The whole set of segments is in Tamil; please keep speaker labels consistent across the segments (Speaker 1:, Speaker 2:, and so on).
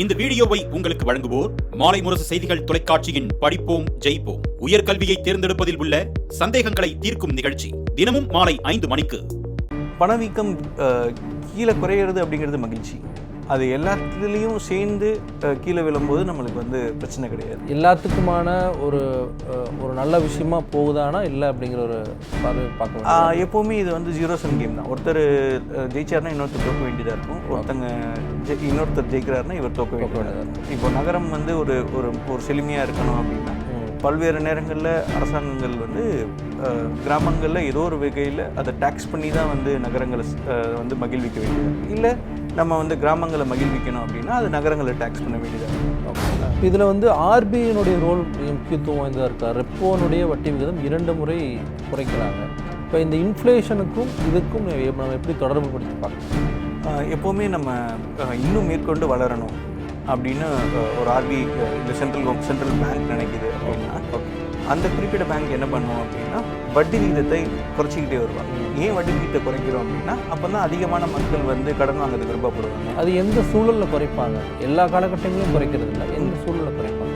Speaker 1: இந்த வீடியோவை உங்களுக்கு வழங்குவோர் மாலை முரசு செய்திகள் தொலைக்காட்சியின் படிப்போம் ஜெயிப்போம். உயர்கல்வியை தேர்ந்தெடுப்பதில் உள்ள சந்தேகங்களை தீர்க்கும் நிகழ்ச்சி தினமும் மாலை ஐந்து மணிக்கு.
Speaker 2: பணவீக்கம் கீழே குறையிறது அப்படிங்கிறது மகிழ்ச்சி. அது எல்லாத்துலேயும் சேர்ந்து கீழே விழும்போது நம்மளுக்கு வந்து பிரச்சனை கிடையாது.
Speaker 3: எல்லாத்துக்குமான ஒரு ஒரு நல்ல விஷயமா போகுதானா இல்லை அப்படிங்கிற ஒரு பார்வை பார்க்க வேண்டியது
Speaker 2: ஆஹ், எப்போவுமே இது வந்து ஜீரோ சம் கேம் தான். ஒருத்தர் அஹ், ஜெயிச்சாருன்னா இன்னொருத்தர் தோக்க வேண்டியதாக இருக்கும். ஒருத்தங்க இன்னொருத்தர் ஜெயிக்கிறாருன்னா இவர் தோக்க வேண்டியதாக இருக்கும். இப்போ நகரம் வந்து ஒரு ஒரு ஒரு செழுமையாக இருக்கணும் அப்படின்னா பல்வேறு நேரங்களில் அரசாங்கங்கள் வந்து கிராமங்கள்ல ஏதோ ஒரு வகையில் அதை டேக்ஸ் பண்ணி தான் வந்து நகரங்களை வந்து மகிழ்விக்க வேண்டியது இல்லை நம்ம வந்து கிராமங்களை மகிழ்விக்கணும் அப்படின்னா அது நகரங்களை டேக்ஸ் பண்ண வேண்டியதாக
Speaker 3: இதில் வந்து ஆர்பிஐனுடைய ரோல் முக்கியத்துவம் வாய்ந்ததாக இருக்கா? ரெப்போனுடைய வட்டி விகிதம் இரண்டு முறை குறைக்கிறாங்க. இப்போ இந்த இன்ஃப்ளேஷனுக்கும் இதுக்கும் நம்ம எப்படி தொடர்பு படுத்தி பார்க்கலாம்?
Speaker 2: எப்போவுமே நம்ம இன்னும் மேற்கொண்டு வளரணும் அப்படின்னு ஒரு ஆர்பி இந்த சென்ட்ரல் சென்ட்ரல் பேங்க் நினைக்குது அப்படின்னா அந்த குறிப்பிட்ட பேங்க் என்ன பண்ணும் அப்படின்னா வட்டி விகிதத்தை குறைச்சிக்கிட்டே வருவாங்க. ஏன் வட்டி விகிதத்தை குறைக்கிறோம் அப்படின்னா அப்போ தான் அதிகமான மக்கள் வந்து கடன் வாங்குறதுக்கு விருப்பப்படுவாங்க.
Speaker 3: அது எந்த சூழலில் குறைப்பாங்க? எல்லா காலகட்டங்களிலும் குறைக்கிறது இல்லை. எந்த சூழலில் குறைப்பாங்க?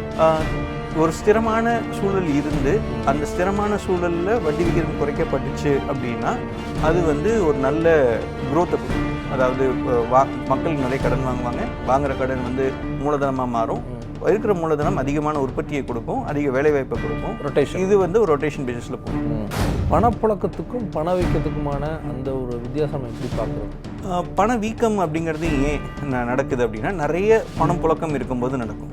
Speaker 2: ஒரு ஸ்திரமான சூழல் இருந்து அந்த ஸ்திரமான சூழலில் வட்டி விகிதம் குறைக்கப்பட்டுச்சு அப்படின்னா அது வந்து ஒரு நல்ல கொடுக்கும். அதாவது வா மக்கள் நிறைய கடன் வாங்குவாங்க. வாங்குற கடன் வந்து மூலதனமாக மாறும். இருக்கிற மூலதனம் அதிகமான உற்பத்தியை கொடுக்கும் அதிக வேலைவாய்ப்பை கொடுக்கும்.
Speaker 3: ரொட்டேஷன்
Speaker 2: இது வந்து ஒரு ரொட்டேஷன் பேசிஸில் போகும்.
Speaker 3: பணப்புழக்கத்துக்கும் பணவீக்கத்துக்குமான அந்த ஒரு வித்தியாசம் எப்படி பார்க்குறது?
Speaker 2: ஆஹ் பண வீக்கம் அப்படிங்கிறது ஏன் நடக்குது அப்படின்னா நிறைய பணம் புழக்கம் இருக்கும்போது நடக்கும்.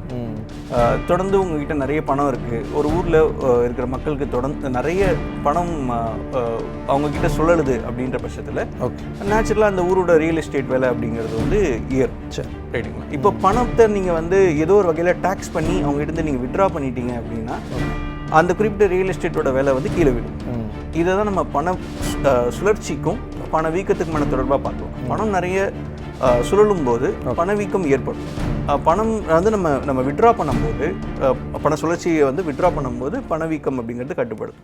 Speaker 2: தொடர்ந்து உங்ககிட்ட நிறைய பணம் இருக்குது ஒரு ஊரில் இருக்கிற மக்களுக்கு தொடர்ந்து நிறைய பணம் ஆஹ் ஆஹ் அவங்க கிட்ட சுழலுது அப்படின்ற பட்சத்தில் நேச்சுரலாக அந்த ஊரோட ரியல் எஸ்டேட் வேலை அப்படிங்கிறது வந்து ஏறும். ரைட்டுங்களா இப்போ பணத்தை நீங்கள் வந்து ஏதோ ஒரு வகையில் டேக்ஸ் பண்ணி அவங்க கிட்ட நீங்கள் விட்ரா பண்ணிட்டீங்க அப்படின்னா அந்த குறிப்பிட்ட ரியல் எஸ்டேட்டோட வேலை வந்து கீழே விடும் இதை தான் நம்ம பண சுழற்சிக்கும் பண வீக்கத்துக்குமான தொடர்பாக பார்த்தோம் பணம் நிறைய சுழலும் போது பணவீக்கம் ஏற்படும். பணம் வந்து நம்ம நம்ம விட்ரா பண்ணும்போது பண சுழற்சியை வந்து விட்ரா பண்ணும்போது பணவீக்கம் அப்படிங்கிறது கட்டுப்படும்.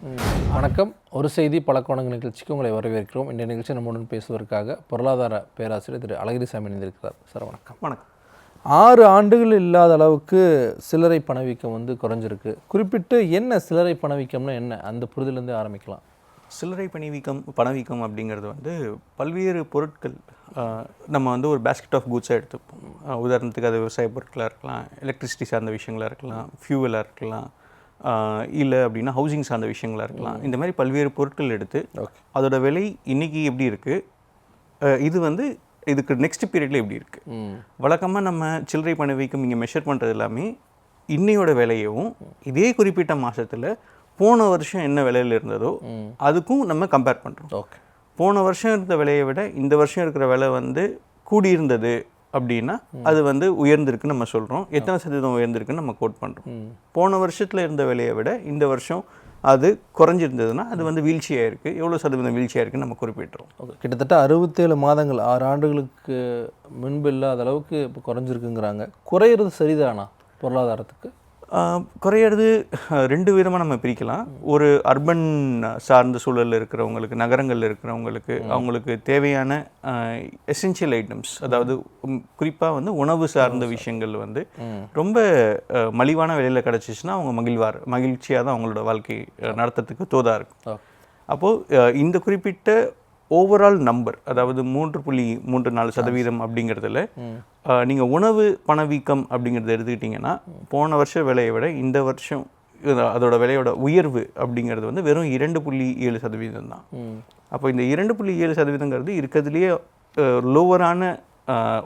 Speaker 3: வணக்கம். ஒரு செய்தி பழக்கவணங்க நிகழ்ச்சிக்கு உங்களை வரவேற்கிறோம். இந்த நிகழ்ச்சி நம்முடன் பேசுவதற்காக பொருளாதார பேராசிரியர் திரு அழகிரிசாமி இணைந்திருக்கிறார். சார் வணக்கம்.
Speaker 2: வணக்கம்.
Speaker 3: ஆறு ஆண்டுகள் இல்லாத அளவுக்கு சில்லறை பணவீக்கம் வந்து குறைஞ்சிருக்கு. குறிப்பிட்டு என்ன சில்லறை பணவீக்கம்னா என்ன? அந்த புரிதலேருந்து ஆரம்பிக்கலாம்.
Speaker 2: சில்லறை பணவீக்கம் பணவீக்கம் அப்படிங்கிறது வந்து பல்வேறு பொருட்கள் நம்ம வந்து ஒரு பேஸ்கெட் ஆஃப் கூட்ஸாக எடுத்துப்போம். உதாரணத்துக்கு அது விவசாய பொருட்களாக இருக்கலாம் எலக்ட்ரிசிட்டி சார்ந்த விஷயங்களாக இருக்கலாம் ஃபியூவலாக இருக்கலாம் இல்லை அப்படின்னா ஹவுசிங் சார்ந்த விஷயங்களாக இருக்கலாம். இந்த மாதிரி பல்வேறு பொருட்கள் எடுத்து அதோட விலை இன்னைக்கு எப்படி இருக்குது இது வந்து இதுக்கு நெக்ஸ்ட் பீரியடில் எப்படி இருக்குது வழக்கமாக நம்ம சில்லறை பணவீக்கம் இங்கே மெஷர் பண்ணுறது எல்லாமே இன்னையோட விலையவும் இதே குறிப்பிட்ட மாதத்தில் போன வருஷம் என்ன விலையில் இருந்ததோ அதுக்கும் நம்ம கம்பேர் பண்ணுறோம்
Speaker 3: ஓகே
Speaker 2: போன வருஷம் இருந்த விலையை விட இந்த வருஷம் இருக்கிற விலை வந்து கூடியிருந்தது அப்படின்னா அது வந்து உயர்ந்திருக்குன்னு நம்ம சொல்கிறோம் எத்தனை சதவீதம் உயர்ந்திருக்குன்னு நம்ம கோட் பண்ணுறோம் போன வருஷத்தில் இருந்த விலையை விட இந்த வருஷம் அது குறைஞ்சிருந்ததுன்னா அது வந்து வீழ்ச்சியாக இருக்குது எவ்வளோ சதவீதம் வீழ்ச்சியாக இருக்குன்னு நம்ம குறிப்பிட்டுறோம்.
Speaker 3: ஓகே கிட்டத்தட்ட அறுபத்தேழு மாதங்கள் ஆறு ஆண்டுகளுக்கு முன்பு இல்லாத அளவுக்கு இப்போ குறைஞ்சிருக்குங்கிறாங்க. குறையிறது சரிதானா பொருளாதாரத்துக்கு?
Speaker 2: குறையிறது ரெண்டு விதமாக நம்ம பிரிக்கலாம். ஒரு அர்பன் சார்ந்த சூழலில் இருக்கிறவங்களுக்கு நகரங்களில் இருக்கிறவங்களுக்கு அவங்களுக்கு தேவையான எசென்ஷியல் ஐட்டம்ஸ் அதாவது குறிப்பாக வந்து உணவு சார்ந்த விஷயங்கள் வந்து ரொம்ப மலிவான விலையில் கிடச்சிச்சின்னா அவங்க மகிழ்வார் மகிழ்ச்சியாக தான் அவங்களோட வாழ்க்கை நடத்துறதுக்கு தோதாக இருக்கும். அப்போது இந்த குறிப்பிட்ட ஓவரால் நம்பர் அதாவது மூன்று புள்ளி மூன்று நாலு சதவீதம் அப்படிங்கிறதுல நீங்கள் உணவு பணவீக்கம் அப்படிங்கிறத எடுத்துக்கிட்டிங்கன்னா போன வருஷ விலையை விட இந்த வருஷம் அதோட விலையோட உயர்வு அப்படிங்கிறது வந்து வெறும் இரண்டு புள்ளி ஏழு சதவீதம் தான் அப்போ இந்த இரண்டு புள்ளி ஏழு சதவீதங்கிறது இருக்கிறதுலையே லோவரான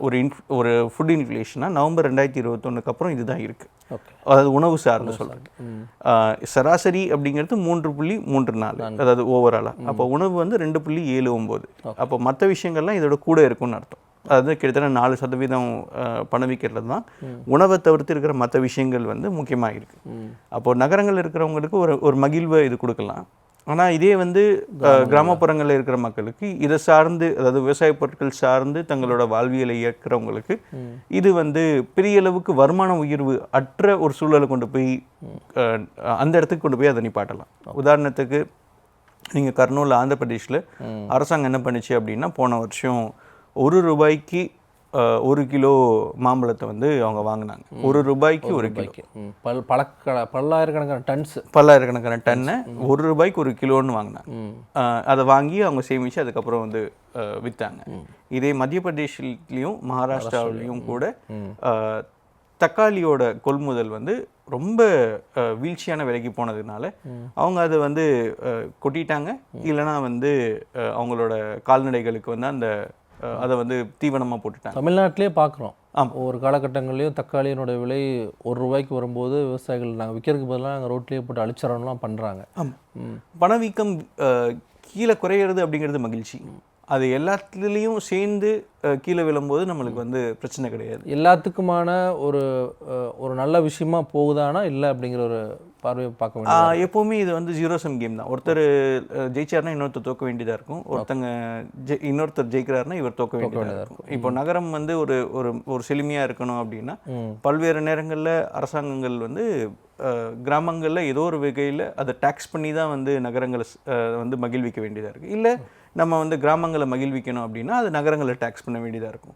Speaker 2: ஒரு இன்ஃப் ஒரு ஃபுட் இன்ஃப்ளேஷனாக நவம்பர் ரெண்டாயிரத்தி இருபத்தொன்னுக்கு அப்புறம் இதுதான் இருக்குது
Speaker 3: ஓகே.
Speaker 2: அதாவது உணவு சார்ந்து சொல்கிறேன் சராசரி அப்படிங்கிறது மூன்று புள்ளி மூன்று நாலு. அதாவது ஓவராலாக அப்போ உணவு வந்து ரெண்டு புள்ளி ஏழு ஒம்பது அப்போ மற்ற விஷயங்கள்லாம் இதோட கூட இருக்கும்னு அர்த்தம். அதாவது கிட்டத்தட்ட நாலு சதவீதம் பணவீக்கிறது தான் உணவை தவிர்த்து இருக்கிற மற்ற விஷயங்கள் வந்து முக்கியமாக இருக்கு. அப்போ நகரங்கள் இருக்கிறவங்களுக்கு ஒரு ஒரு மகிழ்வை இது கொடுக்கலாம். ஆனால் இதே வந்து கிராமப்புறங்களில் இருக்கிற மக்களுக்கு இதை சார்ந்து அதாவது விவசாய பொருட்கள் சார்ந்து தங்களோட வாழ்வியலை இயக்கிறவங்களுக்கு இது வந்து பெரிய அளவுக்கு வருமான உயர்வு அற்ற ஒரு சூழலை கொண்டு போய் அந்த இடத்துக்கு கொண்டு போய் அதை நிப்பாட்டலாம் உதாரணத்துக்கு நீங்கள் கர்னூல் ஆந்திர பிரதேஷில் அரசாங்கம் என்ன பண்ணுச்சு அப்படின்னா போன வருஷம் ஒரு ரூபாய்க்கு ஒரு கிலோ மாம்பழத்தை வந்து அவங்க வாங்கினாங்க. ஒரு ரூபாய்க்கு ஒரு கிலோ.
Speaker 3: ரூபாய்க்கு. ம். பல் பழக்க பல்லாயிரக்கணக்கான டன்ஸ்.
Speaker 2: பல்லாயிரக்கணக்கான டன்னை ஒரு ரூபாய்க்கு ஒரு கிலோன்னு வாங்கினாங்க. அதை வாங்கி அவங்க சேமித்து அதுக்கப்புறம் வந்து வித்தாங்க. இதே மத்திய பிரதேஷ்லேயும் மகாராஷ்டிராவிலையும் கூட தக்காளியோட கொள்முதல் வந்து ரொம்ப வீழ்ச்சியான விலைக்கு போனதுனால அவங்க அதை வந்து கொட்டிட்டாங்க. இல்லைன்னா வந்து அவங்களோட கால்நடைகளுக்கு வந்து அந்த அதை வந்து தீவனமாக போட்டுட்டாங்க.
Speaker 3: தமிழ்நாட்டிலே பார்க்குறோம்.
Speaker 2: ஆமா.
Speaker 3: ஒரு காலகட்டங்கள்லையும் தக்காளியினோட விலை ஒரு ரூபாய்க்கு வரும்போது விவசாயிகள் நாங்கள் விற்கிறதுக்கு பதிலாக நாங்கள் ரோட்லேயே போட்டு அழிச்சிடறோம்லாம் பண்ணுறாங்க ம்.
Speaker 2: பணவீக்கம் கீழே குறையிறது அப்படிங்கிறது மகிழ்ச்சி. அது எல்லாத்துலேயும் சேர்ந்து கீழே விழும்போது நம்மளுக்கு வந்து பிரச்சனை கிடையாது.
Speaker 3: எல்லாத்துக்குமான ஒரு ஒரு நல்ல விஷயமா போகுதானா இல்லை அப்படிங்கிற ஒரு பார்வையை பார்க்க வேண்டியது
Speaker 2: ஆஹ் எப்பவுமே இது வந்து ஜீரோ சம் கேம் தான். ஒருத்தர் ஜெயிச்சாருன்னா இன்னொருத்தர் தோக்க வேண்டியதாக இருக்கும். ஒருத்தங்க ஜெய் இன்னொருத்தர் ஜெயிக்கிறாருன்னா இவர் தோக்க வேண்டியதாக இருக்கும். இப்போ நகரம் வந்து ஒரு ஒரு ஒரு செழுமையாக இருக்கணும் அப்படின்னா. பல்வேறு நேரங்களில் அரசாங்கங்கள் வந்து கிராமங்களில் ஏதோ ஒரு வகையில் அதை டேக்ஸ் பண்ணி தான் வந்து நகரங்களை வந்து மகிழ்விக்க வேண்டியதாக இருக்குது இல்லை நம்ம வந்து கிராமங்களை மகிழ்விக்கணும் அப்படின்னா அது நகரங்களை டேக்ஸ் பண்ண வேண்டியதாக இருக்கும்.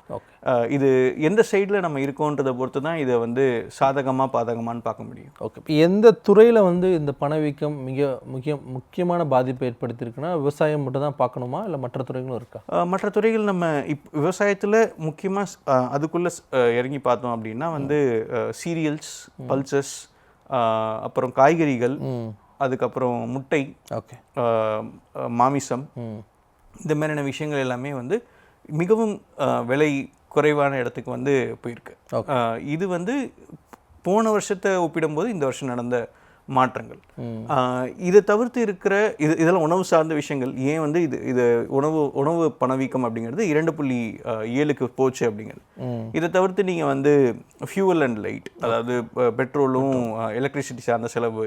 Speaker 2: இது எந்த சைடில் நம்ம இருக்கோன்றதை பொறுத்து தான் இதை வந்து சாதகமாக பாதகமான்னு பார்க்க முடியும்.
Speaker 3: ஓகே இப்போ எந்த துறையில் வந்து இந்த பணவீக்கம் மிக முக்கிய முக்கியமான பாதிப்பை ஏற்படுத்தியிருக்குன்னா விவசாயம் மட்டும் தான் பார்க்கணுமா? இல்லை மற்ற துறைகளும் இருக்கா?
Speaker 2: மற்ற துறைகள் நம்ம இப் விவசாயத்தில் முக்கியமாக அதுக்குள்ளே இறங்கி பார்த்தோம் அப்படின்னா வந்து சீரியல்ஸ் பல்சஸ் அப்புறம் காய்கறிகள் அதுக்கப்புறம் முட்டை
Speaker 3: ஓகே
Speaker 2: மாமிசம் இந்த மாதிரியான விஷயங்கள் எல்லாமே வந்து மிகவும் விலை குறைவான இடத்துக்கு வந்து போயிருக்கு. இது வந்து போன வருஷத்தை ஒப்பிடும்போது இந்த வருஷம் நடந்த மாற்றங்கள். இதை தவிர்த்து இருக்கிற இது இதெல்லாம் உணவு சார்ந்த விஷயங்கள். ஏன் வந்து இது இது உணவு உணவு பணவீக்கம் அப்படிங்கிறது இரண்டு புள்ளி ஏழுக்கு போச்சு அப்படிங்கிறது. இதை தவிர்த்து நீங்கள் வந்து ஃபியூவல் அண்ட் லைட் அதாவது பெட்ரோலும் எலக்ட்ரிசிட்டி சார்ந்த செலவு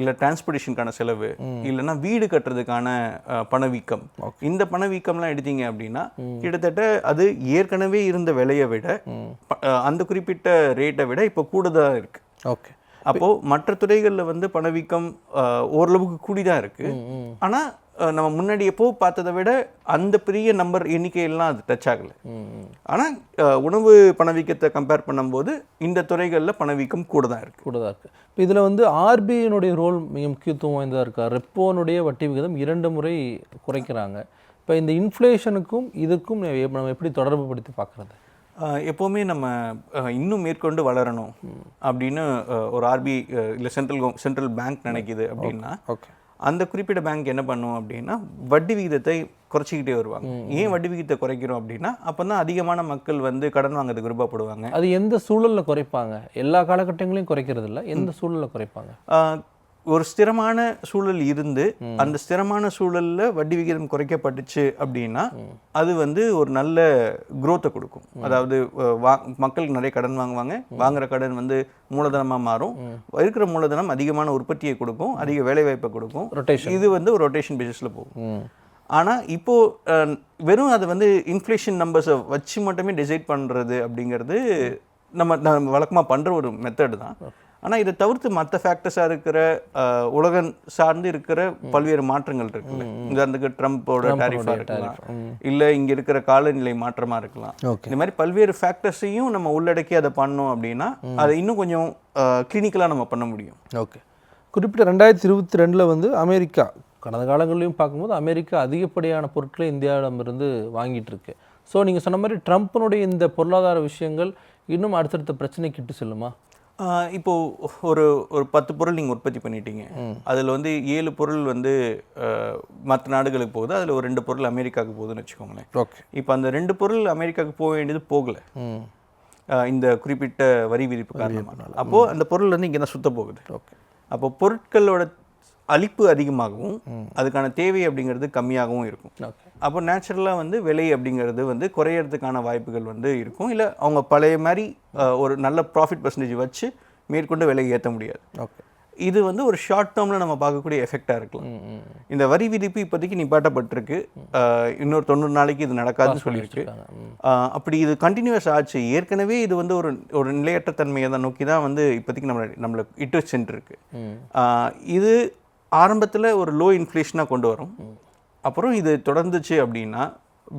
Speaker 2: இல்லை டிரான்ஸ்போர்ட்டேஷனுக்கான செலவு இல்லைன்னா வீடு கட்டுறதுக்கான பணவீக்கம். இந்த பணவீக்கம்லாம் எடுத்தீங்க அப்படின்னா கிட்டத்தட்ட அது ஏற்கனவே இருந்த விலையை விட அந்த குறிப்பிட்ட ரேட்டை விட இப்போ கூடுதலாக இருக்கு.
Speaker 3: ஓகே
Speaker 2: அப்போ மற்ற துறைகளில் வந்து பணவீக்கம் ஓரளவுக்கு கூடி தான் இருக்கு.
Speaker 3: ம்
Speaker 2: ஆனால் நம்ம முன்னாடி எப்போ பார்த்ததை விட அந்த பெரிய நம்பர் எண்ணிக்கையெல்லாம் அது டச் ஆகலை. ஆனால் உணவு பணவீக்கத்தை கம்பேர் பண்ணும்போது இந்த துறைகளில் பணவீக்கம் கூட தான் இருக்கு.
Speaker 3: கூட தான் இருக்குது இப்போ இதில் வந்து ஆர்பிஐனுடைய ரோல் மிக முக்கியத்துவம் வாய்ந்ததாக இருக்கா ரெப்போனுடைய வட்டி விகிதம் இரண்டு முறை குறைக்கிறாங்க. இப்போ இந்த இன்ஃப்ளேஷனுக்கும் இதுக்கும் நம்ம எப்படி தொடர்பு படுத்தி பார்க்குறது?
Speaker 2: எப்போவுமே நம்ம இன்னும் மேற்கொண்டு வளரணும் அப்படின்னு ஒரு ஆர்பிஐ இல்லை சென்ட்ரல் சென்ட்ரல் பேங்க் நினைக்குது அப்படின்னா
Speaker 3: ஓகே
Speaker 2: அந்த குறிப்பிட்ட பேங்க் என்ன பண்ணும் அப்படின்னா வட்டி விகிதத்தை குறைச்சிக்கிட்டே வருவாங்க. ஏன் வட்டி விகிதத்தை குறைக்கிறோம் அப்படின்னா அப்போ தான் அதிகமான மக்கள் வந்து கடன் வாங்குறதுக்கு விருப்பப்படுவாங்க.
Speaker 3: அது எந்த சூழலில் குறைப்பாங்க? எல்லா காலகட்டங்களையும் குறைக்கிறது இல்ல எந்த சூழலில் குறைப்பாங்க?
Speaker 2: ஒரு ஸ்திரமான சூழல் இருந்து அந்த ஸ்திரமான சூழல்ல வட்டி விகிதம் குறைக்கப்பட்டுச்சு அப்படின்னா அது வந்து ஒரு நல்ல growth-அ கொடுக்கும். அதாவது வா மக்களுக்கு நிறைய கடன் வாங்குவாங்க. வாங்குற கடன் வந்து மூலதனமா மாறும். இருக்கிற மூலதனம் அதிகமான உற்பத்தியை கொடுக்கும். அதிக வேலைவாய்ப்பை கொடுக்கும். இது வந்து ஒரு ரொட்டேஷன் பேசிஸ்ல போகும்.
Speaker 3: ம்.
Speaker 2: ஆனா இப்போ வெறும் அதை வந்து இன்ஃப்ளேஷன் நம்பர்ஸை வச்சு மட்டுமே டிசைட் பண்றது அப்படிங்கிறது நம்ம நம்ம வழக்கமாக பண்ற ஒரு மெத்தட் தான். ஆனா இதை தவிர்த்து மற்ற ஃபேக்டர்ஸாக இருக்கிற உலகம் சார்ந்து இருக்கிற பல்வேறு மாற்றங்கள் இருக்குல்ல. உதாரணத்துக்கு ட்ரம்ப்போட டேரிஃபாக இருக்கலாம். இல்ல இங்க இருக்கிற காலநிலை மாற்றமா இருக்கலாம். இந்த மாதிரி பல்வேறு ஃபேக்டர்ஸையும் நம்ம உள்ளடக்கி அதை பண்ணோம் அப்படின்னா அதை இன்னும் கொஞ்சம் கிளினிக்கலாக நம்ம பண்ண முடியும்.
Speaker 3: ஓகே. குறிப்பிட்ட ரெண்டாயிரத்தி இருபத்தி ரெண்டில் வந்து அமெரிக்கா கடந்த காலங்கள்லையும் பார்க்கும்போது அமெரிக்கா அதிகப்படியான பொருட்களை இந்தியாவிடமிருந்து வாங்கிட்டு இருக்கு ஸோ நீங்கள் சொன்ன மாதிரி ட்ரம்ப்பினுடைய இந்த பொருளாதார விஷயங்கள் இன்னும் அடுத்தடுத்த பிரச்சனைக்கு இட்டு செல்லுமா?
Speaker 2: ஆஹ் இப்போ ஒரு ஒரு பத்து பொருள் நீங்கள் உற்பத்தி பண்ணிட்டீங்க. அதில் வந்து ஏழு பொருள் வந்து மற்ற நாடுகளுக்கு போகுது. அதில் ஒரு ரெண்டு பொருள் அமெரிக்காவுக்கு போகுதுன்னு வச்சுக்கோங்களேன்.
Speaker 3: ஓகே.
Speaker 2: இப்போ அந்த ரெண்டு பொருள் அமெரிக்காவுக்கு போக வேண்டியது போகல. இந்த குறிப்பிட்ட வரி விதிப்பு காரணமாக. அப்போது அந்த பொருள் வந்து இங்கே தான் சுத்த போகுது.
Speaker 3: ஓகே.
Speaker 2: அப்போ பொருட்களோட அளிப்பு அதிகமாகவும் அதுக்கான தேவை அப்படிங்கிறது கம்மியாகவும் இருக்கும்.
Speaker 3: ஓகே.
Speaker 2: அப்போ நேச்சுரலாக வந்து விலை அப்படிங்கிறது வந்து குறையறதுக்கான வாய்ப்புகள் வந்து இருக்கும். இல்லை அவங்க பழைய மாதிரி ஒரு நல்ல ப்ராஃபிட் பர்சன்டேஜ் வச்சு மேற்கொண்டு விலை ஏற்ற முடியாது.
Speaker 3: ஓகே
Speaker 2: இது வந்து ஒரு ஷார்ட் டேர்மில் நம்ம பார்க்கக்கூடிய எஃபெக்டாக இருக்கலாம். இந்த வரி விதிப்பு இப்போதைக்கு நிப்பாட்டப்பட்டிருக்கு. இன்னொரு தொண்ணூறு நாளைக்கு இது நடக்காதுன்னு சொல்லியிருக்கு. அப்படி இது கண்டினியூஸ் ஆச்சு. ஏற்கனவே இது வந்து ஒரு ஒரு நிலையற்ற தன்மையை தான் நோக்கி தான் வந்து இப்போதைக்கு நம்மளை நம்மளை இட்டு சென்றிருக்கு.
Speaker 3: ம்.
Speaker 2: ஆஹ் இது ஆரம்பத்தில் ஒரு லோ இன்ஃப்ளேஷனாக கொண்டு வரும். அப்புறம் இது தொடர்ந்துச்சு அப்படின்னா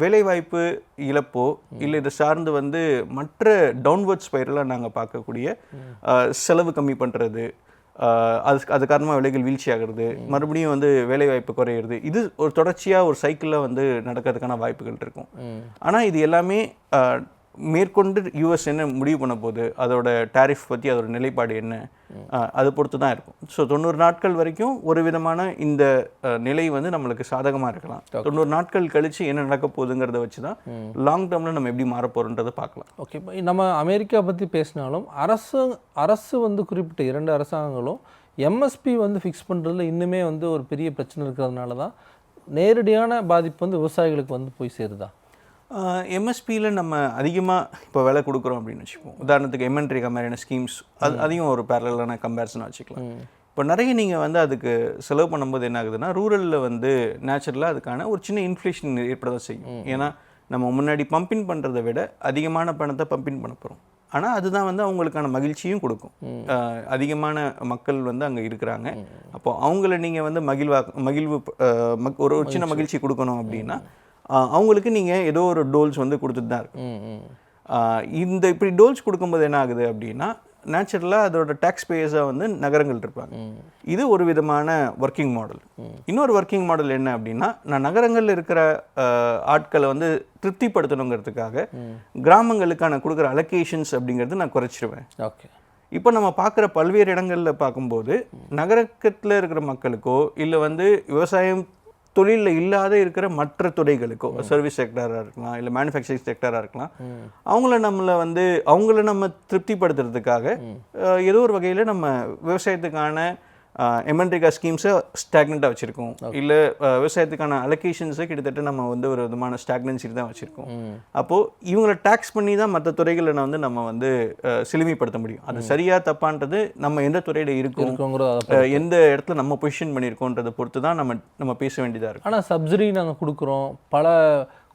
Speaker 2: வேலைவாய்ப்பு இழப்போ இல்லை இதை சார்ந்து வந்து மற்ற டவுன்வர்ட் ஸ்பைரலாக நாங்கள் பார்க்கக்கூடிய செலவு கம்மி பண்ணுறது அது அது காரணமாக விலைகள் வீழ்ச்சி ஆகிறது மறுபடியும் வந்து வேலைவாய்ப்பு குறையிறது இது ஒரு தொடர்ச்சியாக ஒரு சைக்கிளில் வந்து நடக்கிறதுக்கான வாய்ப்புகள் இருக்கும். ஆனால் இது எல்லாமே மேற்கொண்டு யூஎஸ் என்ன முடிவு பண்ண போகுது அதோட டாரிஃப் பற்றி அதோட நிலைப்பாடு என்ன? அதை பொறுத்து தான் இருக்கும். ஸோ தொண்ணூறு நாட்கள் வரைக்கும் ஒரு விதமான இந்த நிலை வந்து நம்மளுக்கு சாதகமாக இருக்கலாம். தொண்ணூறு நாட்கள் கழிச்சு என்ன நடக்க போகுதுங்கிறத வச்சு தான் லாங் டேர்மில் நம்ம எப்படி மாற போகிறோன்றதை பார்க்கலாம்.
Speaker 3: ஓகே நம்ம அமெரிக்கா பற்றி பேசினாலும் அரசு அரசு வந்து குறிப்பிட்ட இரண்டு அரசாங்கங்களும் எம்எஸ்பி வந்து ஃபிக்ஸ் பண்ணுறதுல இன்னுமே வந்து ஒரு பெரிய பிரச்சனை இருக்கிறதுனால தான் நேரடியான பாதிப்பு வந்து விவசாயிகளுக்கு வந்து போய் சேருதா?
Speaker 2: எம்எஸ்பியில் நம்ம அதிகமாக இப்போ விலை கொடுக்குறோம் அப்படின்னு வச்சுப்போம். உதாரணத்துக்கு எம்என்ட்ரிகா மாதிரியான ஸ்கீம்ஸ் அது அதையும் ஒரு பேரலான கம்பேரிசனாக வச்சுக்கலாம். இப்போ நிறைய நீங்கள் வந்து அதுக்கு செலவு பண்ணும்போது என்ன ஆகுதுன்னா ரூரலில் வந்து நேச்சுரலாக அதுக்கான ஒரு சின்ன இன்ஃப்ளேஷன் ஏற்பட தான் செய்யும் ஏன்னா நம்ம முன்னாடி பம்பின் பண்ணுறதை விட அதிகமான பணத்தை பம்பின் பண்ண போகிறோம் ஆனால் அதுதான் வந்து அவங்களுக்கான மகிழ்ச்சியும் கொடுக்கும். அதிகமான மக்கள் வந்து அங்கே இருக்கிறாங்க. அப்போ அவங்கள நீங்கள் வந்து மகிழ்வா மகிழ்வு ஒரு சின்ன மகிழ்ச்சி. கொடுக்கணும் அப்படின்னா அவங்களுக்கு நீங்கள் ஏதோ ஒரு டோல்ஸ் வந்து கொடுத்துட்டு தான் ஆஹ் இந்த இப்படி டோல்ஸ் கொடுக்கும்போது என்ன ஆகுது அப்படின்னா நேச்சுரலாக அதோட டேக்ஸ் பேயர்ஸாக வந்து நகரங்கள் இருப்பாங்க. இது ஒரு விதமான ஒர்க்கிங் மாடல் இன்னொரு ஒர்க்கிங் மாடல் என்ன அப்படின்னா நான் நகரங்களில் இருக்கிற ஆட்களை வந்து திருப்திப்படுத்தணுங்கிறதுக்காக கிராமங்களுக்கான கொடுக்குற அலோகேஷன்ஸ் அப்படிங்கிறது நான் குறைச்சிருவேன்.
Speaker 3: ஓகே.
Speaker 2: இப்போ நம்ம பார்க்குற பல்வேறு இடங்களில் பார்க்கும்போது நகரத்தில் இருக்கிற மக்களுக்கோ இல்லை வந்து விவசாயம் தொழிலில் இல்லாத இருக்கிற மற்ற துறைகளுக்கோ சர்வீஸ் செக்டராக இருக்கலாம் இல்லை மேனுஃபேக்சரிங் செக்டராக இருக்கலாம் அவங்கள நம்மளை வந்து அவங்கள நம்ம திருப்திப்படுத்துறதுக்காக ஏதோ ஒரு வகையில் நம்ம விவசாயத்துக்கான எமன்ட்ரிகா ஸ்கீம்ஸை ஸ்டாக்னண்ட்டாக வச்சுருக்கோம். இல்லை விவசாயத்துக்கான அலோகேஷன்ஸை கிட்டத்தட்ட நம்ம வந்து ஒரு விதமான ஸ்டாக்னன்சி தான் வச்சுருக்கோம். அப்போது இவங்களை டேக்ஸ் பண்ணி தான் மற்ற துறைகளை வந்து நம்ம வந்து அஹ், செழுமைப்படுத்த முடியும். அது சரியா தப்பான்றது நம்ம எந்த துறையில் இருக்கோம் எந்த இடத்துல நம்ம பொசிஷன் பண்ணியிருக்கோன்றதை பொறுத்து தான் நம்ம நம்ம பேச வேண்டியதாக இருக்கும்
Speaker 3: ஆனால் சப்சிடி நாங்கள் கொடுக்குறோம். பல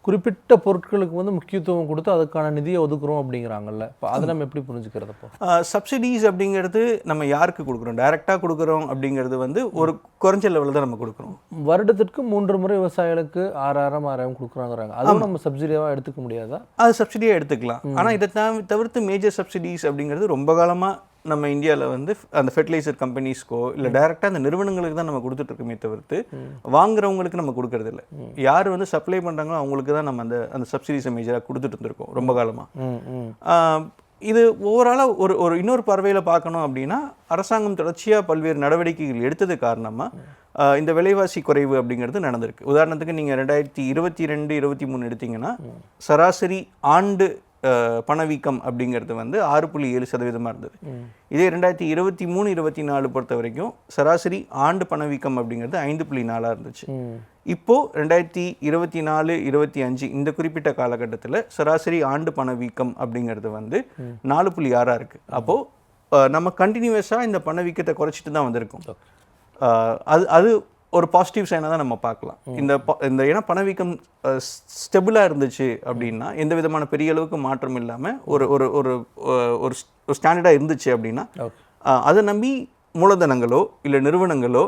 Speaker 3: குறிப்பிட்ட பொருட்களுக்கு வந்து முக்கியத்துவம் கொடுத்து அதுக்கான நிதியை ஒதுக்குறோம் அப்படிங்கிறாங்கல்ல. இப்போ அதை நம்ம எப்படி புரிஞ்சுக்கிறது அப்போ?
Speaker 2: சப்சிடிஸ் அப்படிங்கிறது நம்ம யாருக்கு கொடுக்குறோம்? டைரெக்டாக கொடுக்குறோம் அப்படிங்கிறது வந்து ஒரு குறைஞ்ச லெவலில் தான் நம்ம கொடுக்குறோம்.
Speaker 3: வருடத்திற்கு மூன்று முறை விவசாயிகளுக்கு ஆறாயிரம் ஆறாயிரம் கொடுக்குறாங்கிறாங்க. அதுவும் நம்ம சப்சிடியாக எடுத்துக்க முடியாதா?
Speaker 2: அது சப்சிடியாக எடுத்துக்கலாம். ஆனால் இதை தவி- தவிர்த்து மேஜர் சப்சிடிஸ் அப்படிங்கிறது ரொம்ப காலமாக நம்ம இந்தியாவில் வந்து அந்த ஃபெர்டிலைசர் கம்பெனிஸ்க்கோ இல்லை டைரெக்டாக அந்த நிறுவனங்களுக்கு தான் நம்ம கொடுத்துட்ருக்கோமே தவிர்த்து வாங்குறவங்களுக்கு நம்ம கொடுக்கறது இல்ல யார் வந்து சப்ளை பண்ணுறாங்களோ அவங்களுக்கு தான் நம்ம அந்த அந்த சப்சிடிஸை மேஜராக கொடுத்துட்டு இருந்திருக்கோம் ரொம்ப காலமாக இது ஓவராலாக ஒரு ஒரு இன்னொரு பார்வையில் பார்க்கணும் அப்படின்னா அரசாங்கம் தொடர்ச்சியாக பல்வேறு நடவடிக்கைகள் எடுத்தது காரணமாக இந்த விலைவாசி குறைவு அப்படிங்கிறது நடந்திருக்கு. உதாரணத்துக்கு நீங்கள் ரெண்டாயிரத்தி இருபத்தி ரெண்டு இருபத்தி மூணு எடுத்தீங்கன்னா சராசரி ஆண்டு பணவீக்கம் அப்படிங்கிறது வந்து ஆறு புள்ளி ஏழு சதவீதமாக இருந்தது. இதே ரெண்டாயிரத்தி இருபத்தி மூணு இருபத்தி நாலு பொறுத்த வரைக்கும் சராசரி ஆண்டு பணவீக்கம் அப்படிங்கிறது ஐந்து புள்ளி நாலாக இருந்துச்சு. இப்போ ரெண்டாயிரத்தி இருபத்தி நாலு இருபத்தி அஞ்சு இந்த குறிப்பிட்ட காலகட்டத்தில் சராசரி ஆண்டு பணவீக்கம் அப்படிங்கிறது வந்து நாலு புள்ளி ஆறா இருக்கு. அப்போ நம்ம கண்டினியூஸாக இந்த பணவீக்கத்தை குறைச்சிட்டு தான் வந்திருக்கோம். அது அது ஒரு பாசிட்டிவ் சைனாக தான் நம்ம பார்க்கலாம். இந்த இந்த ஏன்னா பணவீக்கம் ஸ்டெபிளாக இருந்துச்சு அப்படின்னா எந்த விதமான பெரிய அளவுக்கு மாற்றம் இல்லாமல் ஒரு ஒரு ஒரு ஒரு ஸ்டாண்டர்டாக இருந்துச்சு அப்படின்னா அதை நம்பி மூலதனங்களோ இல்லை நிறுவனங்களோ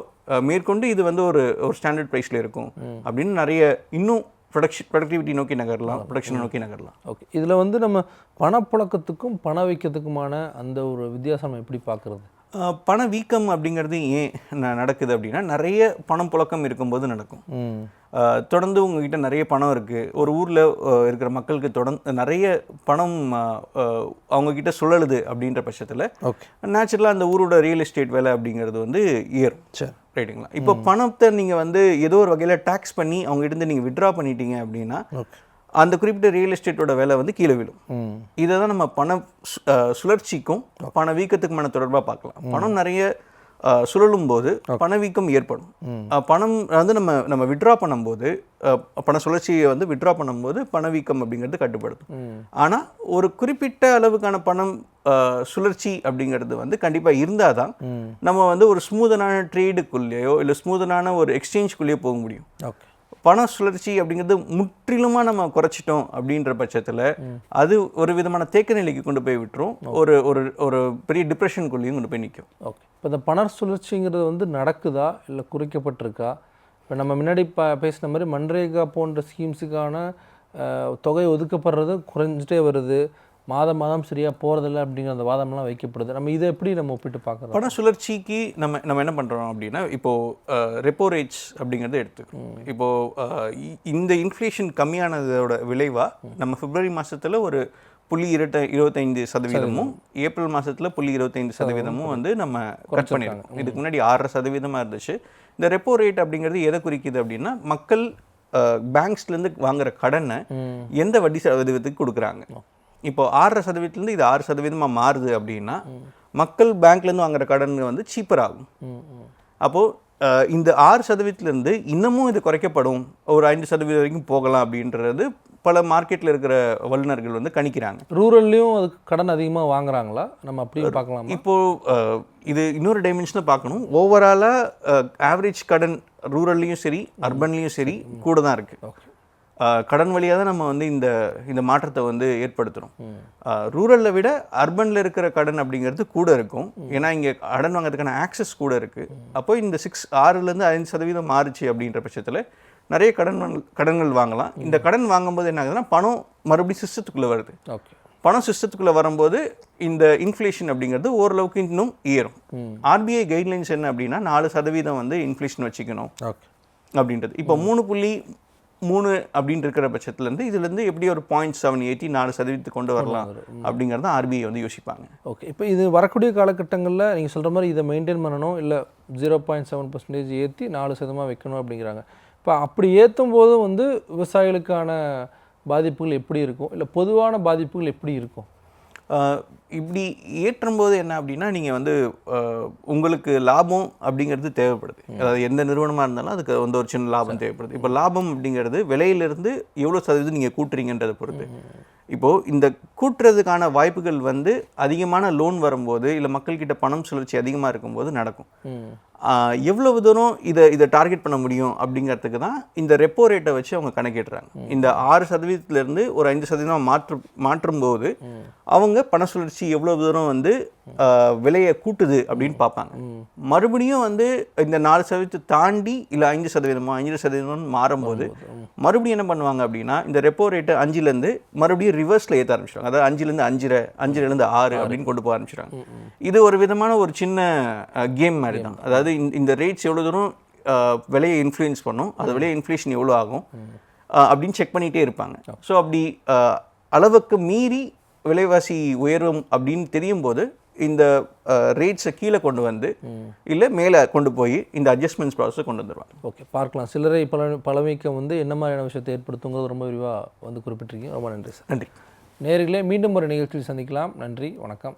Speaker 2: மேற்கொண்டு இது வந்து ஒரு ஒரு ஸ்டாண்டர்ட் ப்ரைஸில் இருக்கும் அப்படின்னு நிறைய இன்னும் ப்ரொடக்ஷன் ப்ரொடக்டிவிட்டி நோக்கி நகரலாம் ப்ரொடக்ஷனை நோக்கி நகரலாம்.
Speaker 3: ஓகே. இதில் வந்து நம்ம பணப்புழக்கத்துக்கும் பணவீக்கத்துக்குமான அந்த ஒரு வித்தியாசம் நம்ம எப்படி பார்க்குறது?
Speaker 2: பண வீக்கம் அப்படிங்கிறது ஏன் நடக்குது அப்படின்னா நிறைய பணம் புழக்கம் இருக்கும்போது நடக்கும். தொடர்ந்து உங்ககிட்ட நிறைய பணம் இருக்குது ஒரு ஊரில் இருக்கிற மக்களுக்கு தொடர்ந்து நிறைய பணம் ஆஹ் ஆஹ் அவங்க கிட்ட சுழலுது அப்படின்ற பட்சத்தில் நேச்சுரலாக அந்த ஊரோட ரியல் எஸ்டேட் வேலை அப்படிங்கிறது வந்து ஏறும்.
Speaker 3: சரி.
Speaker 2: ரைட்டுங்களா? இப்போ பணத்தை நீங்கள் வந்து ஏதோ ஒரு வகையில் டேக்ஸ் பண்ணி அவங்க கிட்ட நீங்கள் விட்ரா பண்ணிட்டீங்க அப்படின்னா அந்த குறிப்பிட்ட ரியல் எஸ்டேட்டோட விலை வந்து கீழே விழும். இதை தான் நம்ம பண சுழற்சிக்கும் பண வீக்கத்துக்குமான தொடர்பாக பார்க்கலாம். பணம் நிறைய சுழலும் போது பணவீக்கம் ஏற்படும். பணம் வந்து நம்ம நம்ம விட்ரா பண்ணும்போது பண சுழற்சியை வந்து விட்ரா பண்ணும்போது பணவீக்கம் அப்படிங்கிறது கட்டுப்படுத்தும். ஆனால் ஒரு குறிப்பிட்ட அளவுக்கான பணம் சுழற்சி அப்படிங்கிறது வந்து கண்டிப்பாக இருந்தால் தான் நம்ம வந்து ஒரு ஸ்மூதனான ட்ரேடுக்குள்ளேயோ இல்லை ஸ்மூதனான ஒரு எக்ஸ்சேஞ்சுக்குள்ளேயோ போக முடியும்.
Speaker 3: ஓகே.
Speaker 2: பண சுழற்சி அப்படிங்கிறது முற்றிலுமாக நம்ம குறைச்சிட்டோம் அப்படின்ற பட்சத்தில் அது ஒரு விதமான தேக்க நிலைக்கு கொண்டு போய் விட்டுரும். ஒரு ஒரு ஒரு பெரிய டிப்ரெஷனுக்குள்ளேயும் கொண்டு போய் நிற்கும்
Speaker 3: ஓகே. இப்போ இந்த பண சுழற்சிங்கிறது வந்து நடக்குதா? இல்லை குறைக்கப்பட்டிருக்கா? இப்போ நம்ம முன்னாடி ப பேசின மாதிரி மன்ரேகா போன்ற ஸ்கீம்ஸுக்கான தொகை ஒதுக்கப்படுறது குறைஞ்சிட்டே வருது. மாதம் மாதம் சரியாக போகிறதில்ல அப்படிங்கிற அந்த வாதம்லாம் வைக்கப்படுது. நம்ம இதை எப்படி நம்ம ஒப்பிட்டு பார்க்குறோம்?
Speaker 2: பண சுழற்சிக்கு நம்ம நம்ம என்ன பண்ணுறோம் அப்படின்னா இப்போது ரெப்போ ரேட்ஸ் அப்படிங்கிறத எடுத்துக்கிறோம் இப்போது இந்த இன்ஃப்ளேஷன் கம்மியானதோட விளைவாக நம்ம பிப்ரவரி மாதத்தில் ஒரு புள்ளி இருட்ட இருபத்தைந்து சதவீதமும் ஏப்ரல் மாதத்தில் புள்ளி இருபத்தைந்து சதவீதமும் வந்து நம்ம கட் பண்ணியிருக்கோம் இதுக்கு முன்னாடி ஆறரை சதவீதமாக இருந்துச்சு. இந்த ரெப்போ ரேட் அப்படிங்கிறது எதை குறிக்குது அப்படின்னா மக்கள் பேங்க்ஸ்லேருந்து வாங்குற கடனை எந்த வட்டி சதவீதத்துக்கு கொடுக்குறாங்க? இப்போ ஆறரை சதவீதத்துலேருந்து இது ஆறு சதவீதமாக மாறுது அப்படின்னா மக்கள் பேங்க்லேருந்து வாங்குற கடன் வந்து சீப்பர் ஆகும். அப்போது இந்த ஆறு சதவீதத்துலேருந்து இன்னமும் இது குறைக்கப்படும். ஒரு ஐந்து சதவீதம் வரைக்கும் போகலாம் அப்படின்றது பல மார்க்கெட்டில் இருக்கிற வல்லுநர்கள் வந்து கணிக்கிறாங்க.
Speaker 3: ரூரல்லையும் அதுக்கு கடன் அதிகமாக வாங்குறாங்களா? நம்ம அப்படியும் பார்க்கலாமா?
Speaker 2: இப்போ அஹ், இது இன்னொரு டைமென்ஷனில் பார்க்கணும். ஓவராலாக ஆவரேஜ் கடன் ரூரல்லையும் சரி அர்பன்லேயும் சரி கூட தான் இருக்குது கடன் வழியாக தான் நம்ம வந்து இந்த இந்த மாற்றத்தை வந்து ஏற்படுத்துகிறோம் ரூரலில் விட அர்பனில் இருக்கிற கடன் அப்படிங்கிறது கூட இருக்கும். ஏன்னா இங்கே கடன் வாங்குறதுக்கான ஆக்சஸ் கூட இருக்குது அப்போ இந்த சிக்ஸ் ஆறுலேருந்து ஐந்து சதவீதம் மாறுச்சு அப்படின்ற பட்சத்தில் நிறைய கடன் வாங்க- கடன்கள் வாங்கலாம். இந்த கடன் வாங்கும்போது என்ன ஆகுதுன்னா பணம் மறுபடியும் சிஸ்டத்துக்குள்ளே வருது. பணம் சிஸ்டத்துக்குள்ளே வரும்போது இந்த இன்ஃப்ளேஷன் அப்படிங்கிறது ஓரளவுக்கு இன்னும் ஏறும். ஆர்பிஐ கைட்லைன்ஸ் என்ன அப்படின்னா நாலு சதவீதம் வந்து இன்ஃப்ளேஷன் வச்சுக்கணும். அப்படின்றது. இப்போ மூணு புள்ளி மூணு அப்படின்னு இருக்கிற பட்சத்துலேருந்து இதுலேருந்து எப்படி ஒரு பாயிண்ட் செவன் எயிட்டி நாலு சதவீதத்துக்கு கொண்டு வரலாம் அப்படிங்கிறத ஆர்பிஐ வந்து யோசிப்பாங்க.
Speaker 3: ஓகே இப்போ இது வரக்கூடிய காலகட்டங்களில் நீங்கள் சொல்கிற மாதிரி இதை மெயின்டைன் பண்ணணும் இல்லை ஜீரோ பாயிண்ட் செவன் பர்சன்டேஜ் ஏற்றி நாலு சதமாக வைக்கணும் அப்படிங்கிறாங்க. இப்போ அப்படி ஏற்றும் போது வந்து விவசாயிகளுக்கான பாதிப்புகள் எப்படி இருக்கும்? இல்லை பொதுவான பாதிப்புகள் எப்படி இருக்கும்?
Speaker 2: இப்படி ஏற்றும் போது என்ன அப்படின்னா நீங்கள் வந்து உங்களுக்கு லாபம் அப்படிங்கிறது தேவைப்படுது. அதாவது எந்த நிறுவனமாக இருந்தாலும் அதுக்கு வந்து ஒரு சின்ன லாபம் தேவைப்படுது. இப்போ லாபம் அப்படிங்கிறது விலையிலிருந்து எவ்வளோ சதவீதம் நீங்கள் கூட்டுறீங்கன்றதை பொறுத்து. இப்போது இந்த கூட்டுறதுக்கான வாய்ப்புகள் வந்து அதிகமான லோன் வரும்போது இல்லை மக்கள்கிட்ட பணம் சுழற்சி அதிகமாக இருக்கும்போது நடக்கும். எவ்வளவு தூரம் இதை இதை டார்கெட் பண்ண முடியும் அப்படிங்கிறதுக்கு தான் இந்த ரெப்போ ரேட்டை வச்சு அவங்க கணக்கிடுறாங்க. இந்த ஆறு சதவீதத்திலேருந்து ஒரு ஐந்து சதவீதம் மாற்று மாற்றும் போது அவங்க பண சுழற்சி எவ்வளவு தூரம் வந்து விலையை கூட்டுது அப்படின்னு பார்ப்பாங்க. மறுபடியும் வந்து இந்த நாலு சதவீதத்தை தாண்டி இல்லை ஐந்து சதவீதமோ அஞ்சு சதவீதம் மாறும்போது மறுபடியும் என்ன பண்ணுவாங்க அப்படின்னா இந்த ரெப்போ ரேட்டு அஞ்சுலேருந்து மறுபடியும் ரிவர்ஸில் ஏற்ற ஆரம்பிச்சிடுவாங்க அதாவது அஞ்சுலேருந்து அஞ்சரை அஞ்சுலேருந்து ஆறு அப்படின்னு கொண்டு போக ஆரம்பிச்சிடுவாங்க இது ஒரு விதமான ஒரு சின்ன கேம் மாதிரி தான் அதாவது இந்த- ரேட்ஸ் எவ்வளோ தூரம் விலையை இன்ஃப்ளூயன்ஸ் பண்ணும் அது விலையை இன்ஃப்ளேஷன் எவ்வளோ ஆகும் அப்படின்னு செக் பண்ணிகிட்டே இருப்பாங்க. ஸோ அப்படி அளவுக்கு மீறி விலைவாசி உயரும் அப்படின்னு தெரியும் போது இந்த ரேட்ஸை கீழே கொண்டு வந்து இல்லை மேலே கொண்டு போய் இந்த அட்ஜஸ்ட்மெண்ட்ஸ் ப்ராசஸை கொண்டு வந்துடுவாங்க
Speaker 3: ஓகே பார்க்கலாம். சில்லறை பல பழமைக்கம் வந்து என்ன மாதிரியான விஷயத்தை ஏற்படுத்துங்கிறது ரொம்ப விரிவாக வந்து குறிப்பிட்டிருக்கீங்க. ரொம்ப நன்றி சார்.
Speaker 2: நன்றி.
Speaker 3: நேர்களே மீண்டும் ஒரு நிகழ்ச்சியில் சந்திக்கலாம். நன்றி வணக்கம்.